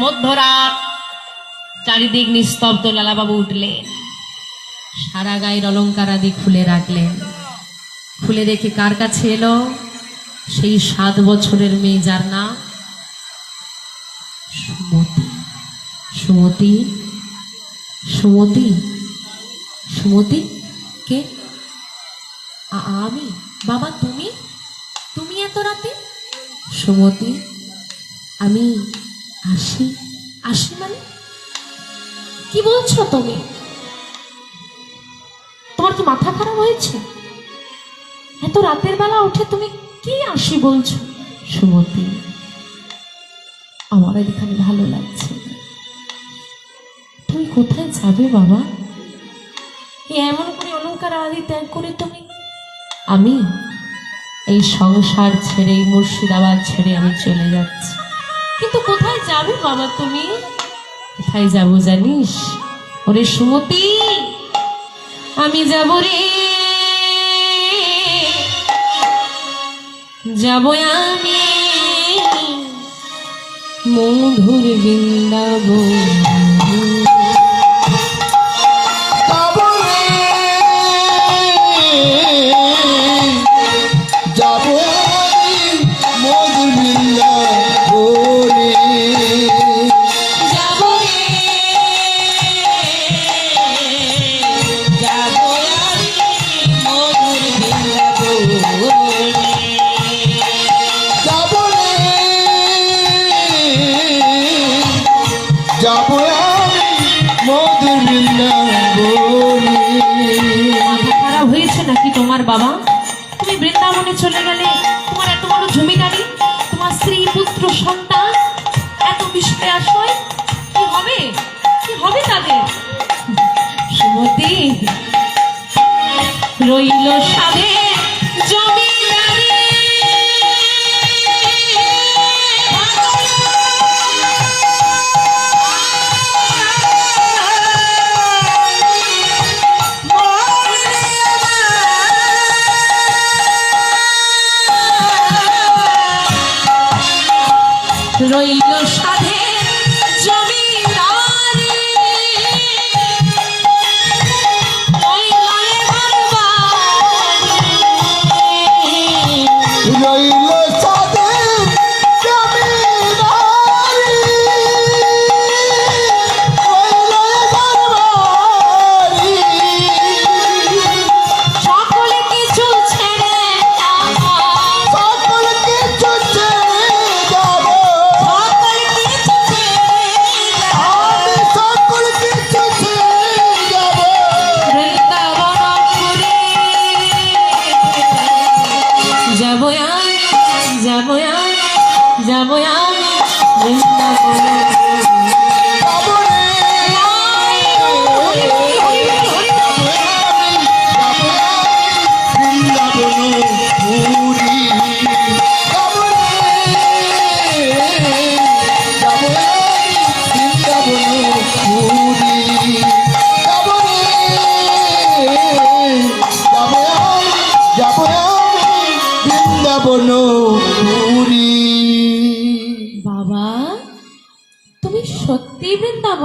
মধ্যরাত চারিদিক নিস্তব্ধ লালাবাবু উঠলেন। সারা গায়ের অলঙ্কার আদি খুলে রাখলেন। খুলে রেখে কার কাছে এলো? সেই সাত বছরের মেয়ে যার নাম? সুমতি। সুমতি? সুমতি? সুমতি? কে? আমি? বাবা, তুমি? তুমি এত রাতে? সুমতি? আমি আসি আসি মানে? কি বলছো তুমি? তোমার কি মাথা খারাপ হয়েছে? এত রাতের বেলা উঠে তুমি কি আসি বলছো? সুমতি, আমার এখানে ভালো লাগছে তুমি কোথায় যাবে বাবা? এমন করে অলঙ্কার আদি ত্যাগ করে তুমি? আমি এই সংসার ছেড়ে, মুর্শিদাবাদ ছেড়ে আমি চলে যাচ্ছি। কিন্তু কোথায় যাবে বাবা তুমি? কোথায় যাব জানিস? ওরে সুমতি, আমি যাব রে। যাব আমি মধুর বৃন্দাবন।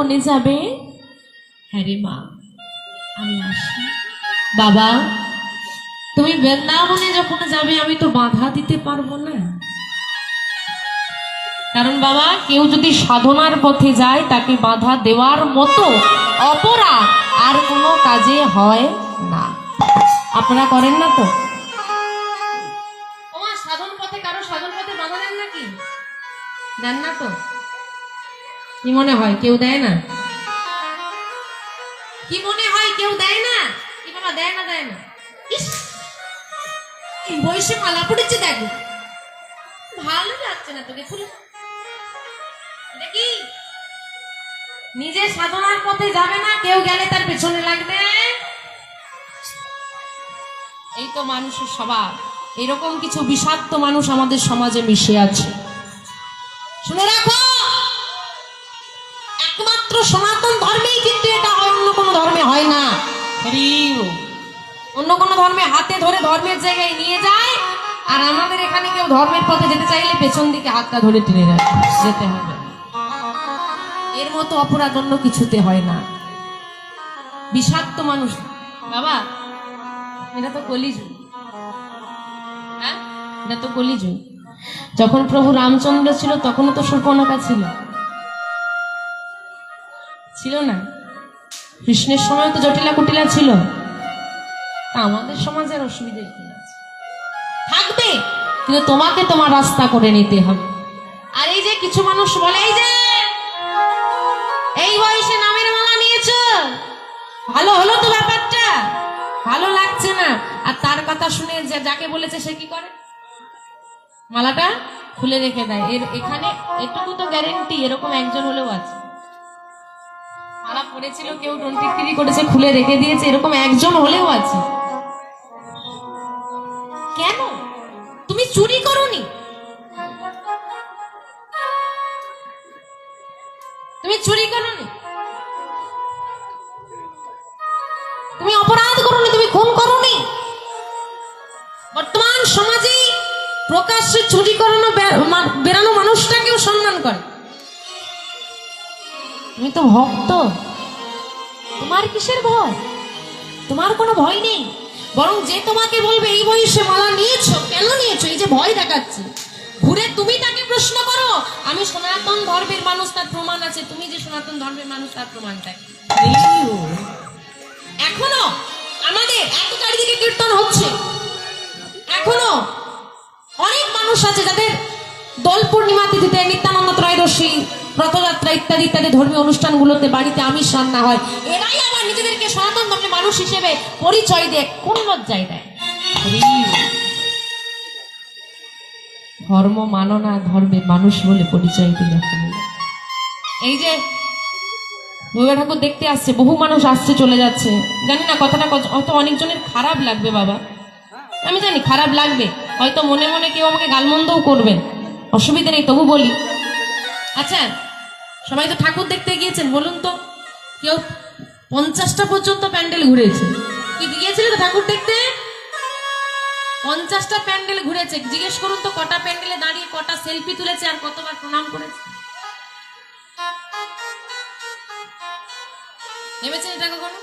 বৃন্দাবনে যাবে? হ্যাঁ রে মা আমি আসি। বাবা তুমি বৃন্দাবনে যখন যাবে আমি তো বাধা দিতে পারব না। কারণ বাবা কেউ যদি সাধনার পথে যায় তাকে বাধা দেওয়ার মতো অপরাধ আর কোনো কাজে হয় না। আপনারা করেন না তো? সাধন পথে কারও সাধন পথে বাধা দেন নাকি? দেন না তো? কি মনে হয়, কেউ দেয় না? কি মনে হয়, কেউ দেয় না? কি বাবা, দেয় না দেয় না। বয়সে মালা পড়েছে দেখো। ভালো লাগছে না তোকে খুলে দেখি নিজে সাধনার পথে যাবে না, কেউ গেলে তার পেছনে লাগবে। এই তো মানুষের স্বভাব। এরকম কিছু বিষাক্ত মানুষ আমাদের সমাজে মিশে আছে। শুনে রাখো সনাতন ধর্মেই কিন্তু এটা হয়, অন্য কোনো ধর্মে হয় না। অন্য কোনো ধর্মে হাতে ধরে ধর্মের জায়গায় নিয়ে যায়, আর আমাদের এখানে কেউ ধর্মের পথে যেতে চাইলে পেছন দিকে হাতটা ধরে টেনে যেতে হবে। এর মতো অপরাধ অন্য কিছুতে হয় না। বিষাক্ত মানুষ। বাবা, এটা তো কলিযুগ। হ্যাঁ? এটা তো কলিযুগ। যখন প্রভু রামচন্দ্র ছিল, তখনও তো সুর্পনখা ছিল। ছিল না। কৃষ্ণের সময় তো জটিলা কুটিলা ছিল। আমাদের সমাজের অসুবিধে কি আছে? থাকবে, কিন্তু তোমাকে তোমার রাস্তা করে নিতে হবে। আর এই যে কিছু মানুষ বলে, এই যে, এই বয়সে নামের মালা নিয়েছো। ভালো হলো তো ব্যাপারটা। ভালো লাগছে না। আর তার কথা শুনে যে, যাকে বলেছে সে কি করে? মালাটা খুলে রেখে দেয়। এর এখানে এটুকু তো গ্যারেন্টি এরকম একজন হলেও আছে। মালা পড়েছিল, কেউ টন্টিকিরি করেছে, খুলে রেখে দিয়েছে, এরকম একজন হলেও আছে। কেন? তুমি চুরি করনি? তুমি চুরি করনি? তুমি অপরাধ করনি, তুমি খুন করনি? বর্তমান সমাজে প্রকাশ্যে চুরি করানো বে- মা- বেরানো মানুষটাকেও সম্মান করে। তুমি তো ভক্ত। তোমার কিসের ভয়? তোমার কোনো ভয় নেই। বরং যে তোমাকে বলবে, এই বয়সে মালা নিয়েছো? কেন নিয়েছো? এই যে ভয় দেখাচ্ছে। ঘুরে তুমি তাকে প্রশ্ন করো। আমি সনাতন ধর্মের মানুষ, তার প্রমাণ আছে। তুমি যে সনাতন ধর্মের মানুষ, তার প্রমাণটা কি? এখনও আমাদের এত চারিদিকে কীর্তন হচ্ছে। এখনও অনেক মানুষ আছে যাদের দোল পূর্ণিমা তিথিতে নিত্যানন্দ ত্রয়োদশী রথযাত্রা ইত্যাদি ইত্যাদি ধর্মীয় অনুষ্ঠানগুলোতে বাড়িতে আমিষ রান্না হয়, এরাই আবার নিজেদেরকে সনাতন ধর্মের মানুষ হিসেবে পরিচয় দেয়, কোন লজ্জায় দেয় ধর্ম মানো না ধর্মের মানুষ বলে পরিচয় দিলে। এই যে দুর্গা ঠাকুর দেখতে আসছে, বহু মানুষ আসছে চলে যাচ্ছে। জানি না কথাটা হয়তো অনেকজনের খারাপ লাগবে বাবা। আমি জানি খারাপ লাগবে, হয়তো মনে মনে কেউ আমাকে গালমন্দও করবেন অসুবিধা নেই, তবু বলি আচ্ছা সবাই তো ঠাকুর দেখতে গিয়েছেন, বলুন তো। কেউ পঞ্চাশটা পর্যন্ত প্যান্ডেল ঘুরেছে। কি গিয়েছিলে তো ঠাকুর দেখতে? পঞ্চাশটা প্যান্ডেল ঘুরেছে। জিজ্ঞেস করুন তো, কটা প্যান্ডেলে দাঁড়িয়ে কটা সেলফি তুলেছে আর কতবার প্রণাম করেছে? ভেবেছেন এটা কখনো?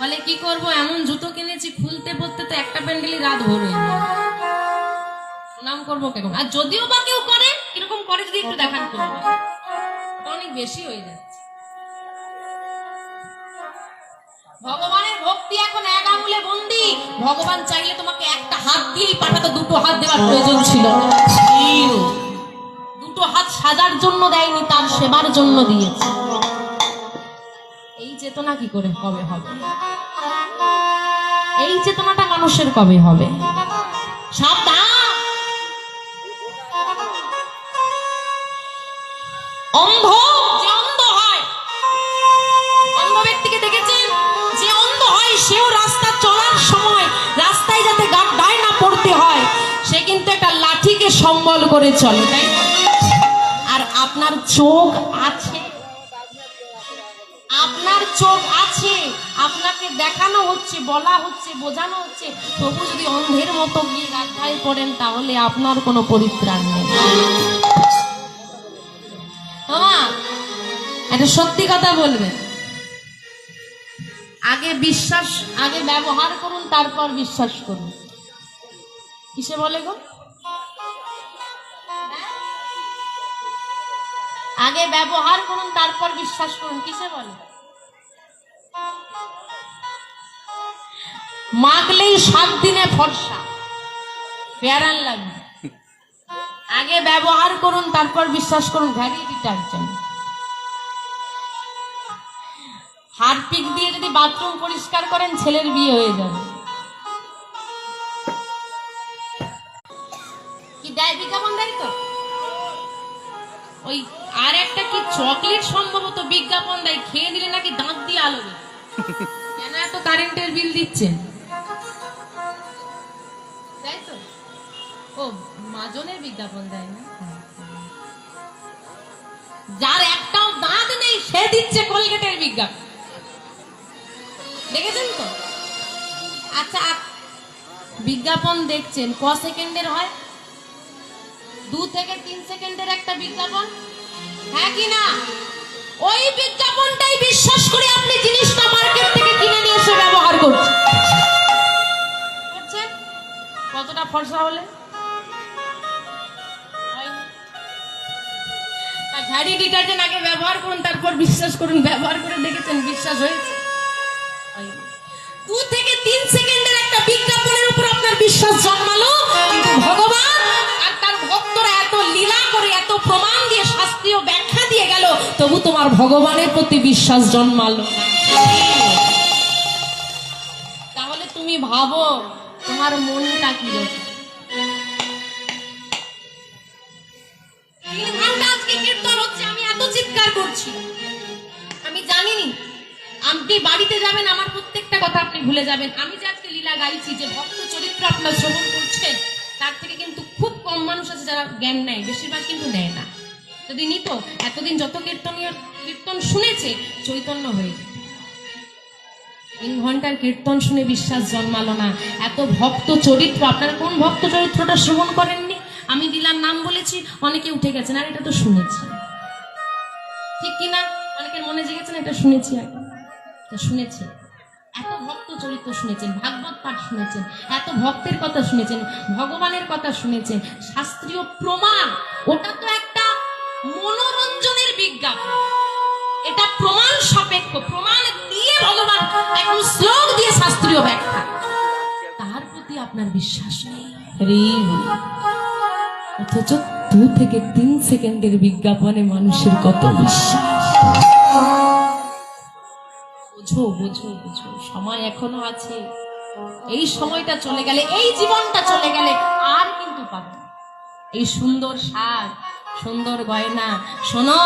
বলে, কি করব? এমন জুতো কিনেছি খুলতে পড়তে তো একটা প্যান্ডেলই রাত ভোর প্রণাম করব কেমন আর যদিও বা কেউ করে কীরকম করে যদি একটু দেখান করব অনেক বেশি হয়ে যাচ্ছে। ভগবানের ভক্তি এখন এক আঙুলে বন্দি। ভগবান চাইলে তোমাকে একটা হাত দিয়েই পাঠাতো, দুটো হাত দেওয়ার প্রয়োজন ছিল। দুটো হাত সাজার জন্য দেয়নি, তার সেবার জন্য দিয়েছে। এই চেতনা কি করে কবে হবে? এই চেতনাটা মানুষের কবে হবে? সম্বল করে চলে, তাই আর আপনার চোখ আছে? আপনার চোখ আছে? আপনাকে দেখানো হচ্ছে, বলা হচ্ছে, বোঝানো হচ্ছে। তবু যদি অন্ধের মতো গিয়ে গাড্ডায় পড়েন, তাহলে আপনার কোনো পরিত্রাণ নেই। মামা একটা সত্যি কথা বলবেন। আগে বিশ্বাস, আগে ব্যবহার করুন, তারপর বিশ্বাস করুন। কিসে বলে গো? আগে ব্যবহার করুন, তারপর বিশ্বাস করুন। কিসে বলে? মাগলেই সাত দিনে ফর্সা। ফেয়ারান লাগবে। আগে ব্যবহার করুন, তারপর বিশ্বাস করুন ভ্যারি ডিটারজেন্ট হারপিক দিয়ে যদি বাথরুম পরিষ্কার করেন, ছেলের বিয়ে হয়ে যাবে। কি দেয় বিজ্ঞাপন দেয় তো? ওই আর একটা কি চকলেট সম্ভবত বিজ্ঞাপন দেয়? খেয়ে দিলে নাকি দাঁত দিয়ে আলো কেন এত কারেন্টের বিল দিচ্ছেন তাই তো। ও, মাজনের বিজ্ঞাপন দেয় না? যার একটাও দাঁত নেই, সে দিচ্ছে কোলগেটের বিজ্ঞাপন। দেখেছেন তো? আচ্ছা বিজ্ঞাপন দেখছেন। ক সেকেন্ডের হয়? দু থেকে তিন সেকেন্ডের একটা বিজ্ঞাপন? হ্যাঁ কি না? ওই বিজ্ঞাপনটাই বিশ্বাস করে আপনি জিনিসটা মার্কেট থেকে কিনে নিয়ে এসে ব্যবহার করছেন। কতটা ফর্সা হলে। ঘাড়ি ডিটারজেন্ট আগে ব্যবহার করুন, তারপর বিশ্বাস করুন, ব্যবহার করে দেখেছেন, বিশ্বাস হয়েছে। দু থেকে তিন সেকেন্ডের একটা বিজ্ঞাপনের উপর আপনার বিশ্বাস জন্মালো ভগবান তার এত লীলা করে, এত প্রমাণ দিয়ে শাস্ত্রীয় ব্যাখ্যা দিয়ে গেল, তবু তোমার ভগবানের প্রতি বিশ্বাস তাহলে তুমি ভাবো, তোমার মনটা কি চিৎকার করছি। আমি আপনি বাড়িতে যাবেন, আমার প্রত্যেকটা কথা আপনি ভুলে যাবেন। আমি যে আজকে লীলা গাইছি, যে ভক্ত চরিত্র আপনার শ্রবণ করছেন তার থেকে কিন্তু খুব কম মানুষ আছে যারা জ্ঞান নেয়, বেশিরভাগ কিন্তু নেয় না। যদি নিত, এতদিন যত কীর্তনীয়, কীর্তন শুনেছে, চৈতন্য হয়ে যেত। তিন ঘণ্টার কীর্তন শুনে বিশ্বাস জন্মালো না। এত ভক্ত চরিত্র, আপনারা কোন ভক্ত চরিত্রটা শ্রবণ করেননি? আমি দিলার নাম বলেছি, অনেকে উঠে গেছেন, আর এটা তো শুনেছি। ঠিক কিনা অনেকের মনে জেগেছেন এটা শুনেছি এটা শুনেছি। এত ভক্ত চরিত্র শুনেছেন, ভাগবত পাঠ শুনেছেন, এত ভক্তের কথা শুনেছেন, ভগবানের কথা শুনেছেন, শাস্ত্রীয় প্রমাণ, ওটা তো একটা মনোরঞ্জনের বিজ্ঞাপন। এটা প্রমাণ সাপেক্ষ, প্রমাণ দিয়ে ভগবান একদম শ্লোক দিয়ে শাস্ত্রীয় ব্যাখ্যা। তার প্রতি আপনার বিশ্বাস নেই। অথচ দু থেকে তিন সেকেন্ডের বিজ্ঞাপনে মানুষের কত বিশ্বাস? বোঝো বোঝো বোঝো। সময় এখনও আছে। এই সময়টা চলে গেলে, এই জীবনটা চলে গেলে আর কিন্তু পাবে এই সুন্দর সাজ সুন্দর গয়না, শোনো,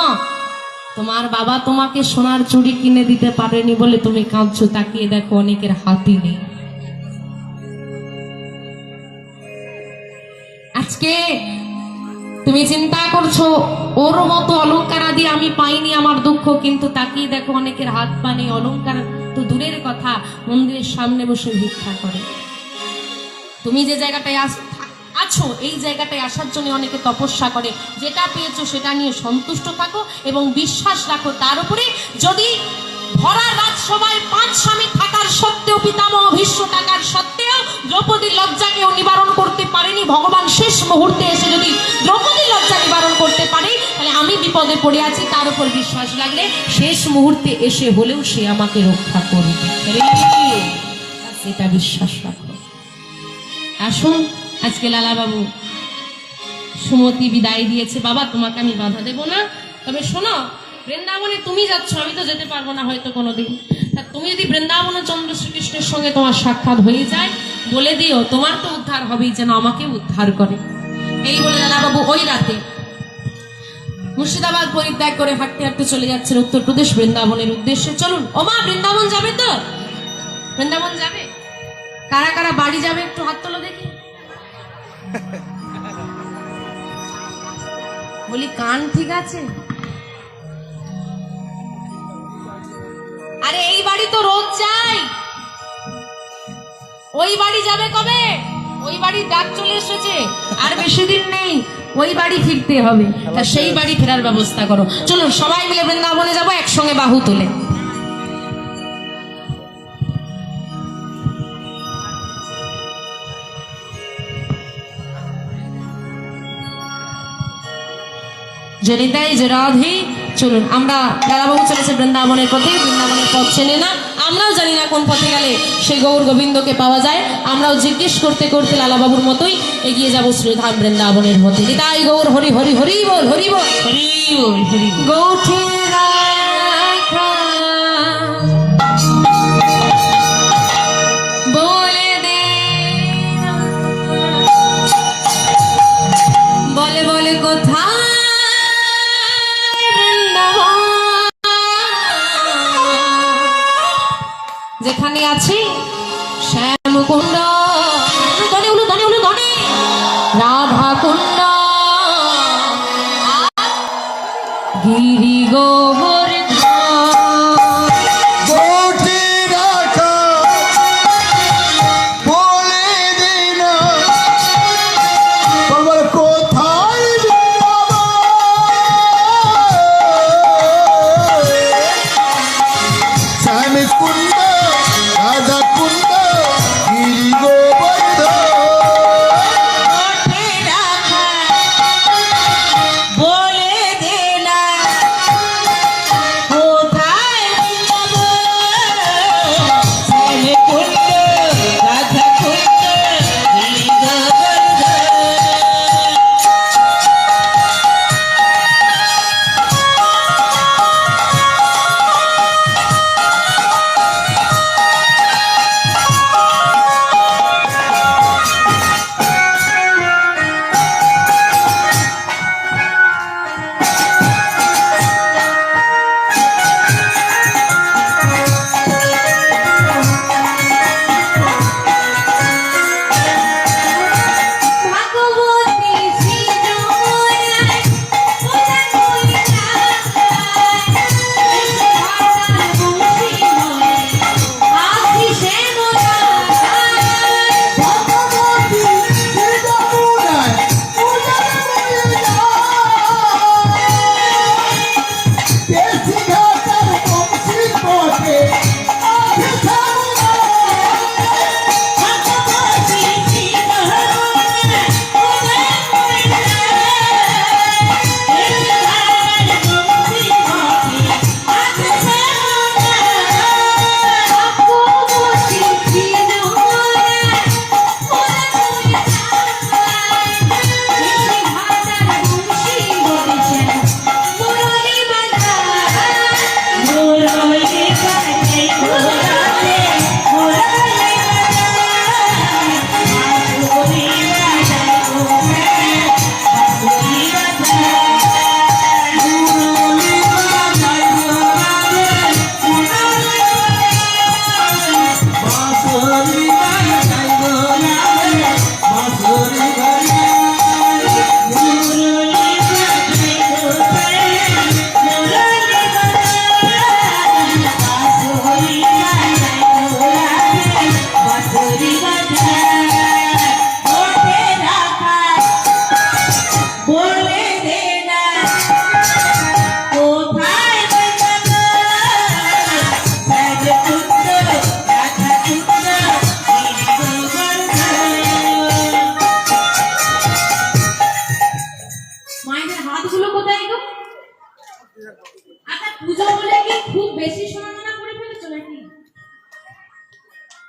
তোমার বাবা তোমাকে সোনার চুড়ি কিনে দিতে পারেনি বলে তুমি কাঁদছো, তাকিয়ে দেখো অনেকের হাতি নেই। আজকে তুমি চিন্তা করছ? ওর মতো অলংকার আদি আমি পাইনি আমার দুঃখ, কিন্তু তাকেই দেখো অনেকের হাত পানি অলংকার তো দূরের কথা, মন্দিরের সামনে বসে ভিক্ষা করে। তুমি যে জায়গাটায় আস- আছো, এই জায়গাটায় আসার জন্য অনেকে তপস্যা করে। যেটা পেয়েছ সেটা নিয়ে সন্তুষ্ট থাকো এবং বিশ্বাস রাখো। তার উপরে যদি ভরা রাজসভায় পাঁচ স্বামী থাকার সত্ত্বেও, পিতামহ ভীষ্ম টাকার সত্ত্বেও দ্রৌপদীর লজ্জাকেও নিবারণ করতে পারেনি। ভগবান শেষ মুহূর্তে এসে যদি দ্রৌপদীর লজ্জা নিবারণ করতে পারে, তাহলে আমি বিপদে পড়ে আছি, তার উপর বিশ্বাস লাগলে শেষ মুহূর্তে এসে হলেও সে আমাকে রক্ষা করবে। সেটা বিশ্বাস রাখো। আসুন, আজকে লালা বাবু সুমতি বিদায় দিয়েছে। বাবা, তোমাকে আমি বাধা দেব না। তবে শোনো বৃন্দাবনে তুমি যাচ্ছ, আমি তো যেতে পারব না হয়তো কোনোদিন। তা তুমি যদি বৃন্দাবন চন্দ্র শ্রীকৃষ্ণের সঙ্গে তোমার সাক্ষাৎ হয়ে যায়, বলে দিও, তোমার তো উদ্ধার হবেই যেন আমাকে উদ্ধার করে। এই বলে লালা বাবু ওই রাতে মুর্শিদাবাদ পরিত্যাগ করে হাঁটতে হাঁটতে চলে যাচ্ছেন উত্তরপ্রদেশ বৃন্দাবনের উদ্দেশ্যে। চলুন ওমা বৃন্দাবন যাবে তো? বৃন্দাবন যাবে? কারা কারা বাড়ি যাবে একটু হাত তোলো দেখি। বলি, কান ঠিক আছে? আরে এই বাড়ি তো রোদ চাই ওই বাড়ি যাবে কবে? ওই বাড়ির ডাক চলে এসেছে। আর বেশি দিন নেই, ওই বাড়ি ফিরতে হবে। তা সেই বাড়ি ফেরার ব্যবস্থা করো। চলো, সবাই মিলে বৃন্দাবনে যাব, একসঙ্গে বাহু তুলে। জনিতাই যে রাধে চলুন আমরা লালাবাবু চলেছে বৃন্দাবনের পথে বৃন্দাবনের পথ চেনে না। আমরাও জানি না কোন পথে গেলে সেই গৌর গোবিন্দকে পাওয়া যায়। আমরাও জিজ্ঞেস করতে করতে লালাবাবুর মতোই এগিয়ে যাব শ্রীধাম বৃন্দাবনের মধ্যে। নিতাই গৌর হরি হরি হরি বল হরি বল। হরি বল হরি গৌঠে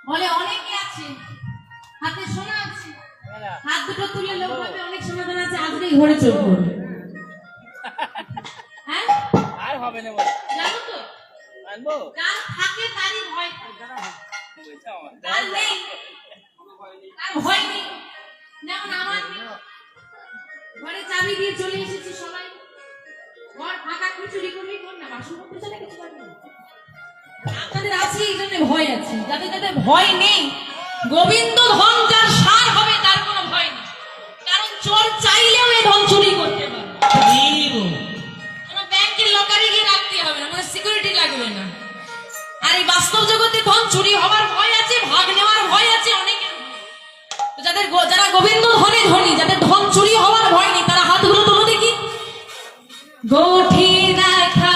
বলে অনেকে আছে হাতে সোনা আছে। হাত দুটো তুলে লোক ভাবে অনেক সোনা দানা আছে আজকেই ঘরে চোখ করবে। হ্যাঁ? আর হবে না বলে। জানো তো? আনব? যার থাকে তারই ভয়। আর নেই। আর ভয় নেই। যেমন আমার ঘরে চাবি দিয়ে চলে এসেছি সবাই। ঘর ফাঁকা কি চুরি কর না বাসনপত্র চলে কিছু করবি আপনাদের আছে এই জন্য ভয় আছে। যাদের যাদের ভয় নেই গোবিন্দ ধন যার সার হবে তার কোনো ভয় নেই। কারণ চোর চাইলেও এই ধন চুরি করতে পারে। কোনো ব্যাংকের লকারে গিয়ে রাখতে হবে না কোনো সিকিউরিটি লাগবে না। আর এই বাস্তব জগতে ধন চুরি হবার ভয় আছে ভাগ নেওয়ার ভয় আছে অনেকের। যাদের যারা গোবিন্দ ধনে ধনী যাদের ধন চুরি হওয়ার ভয় নেই তারা হাতগুলো গঠি রাখা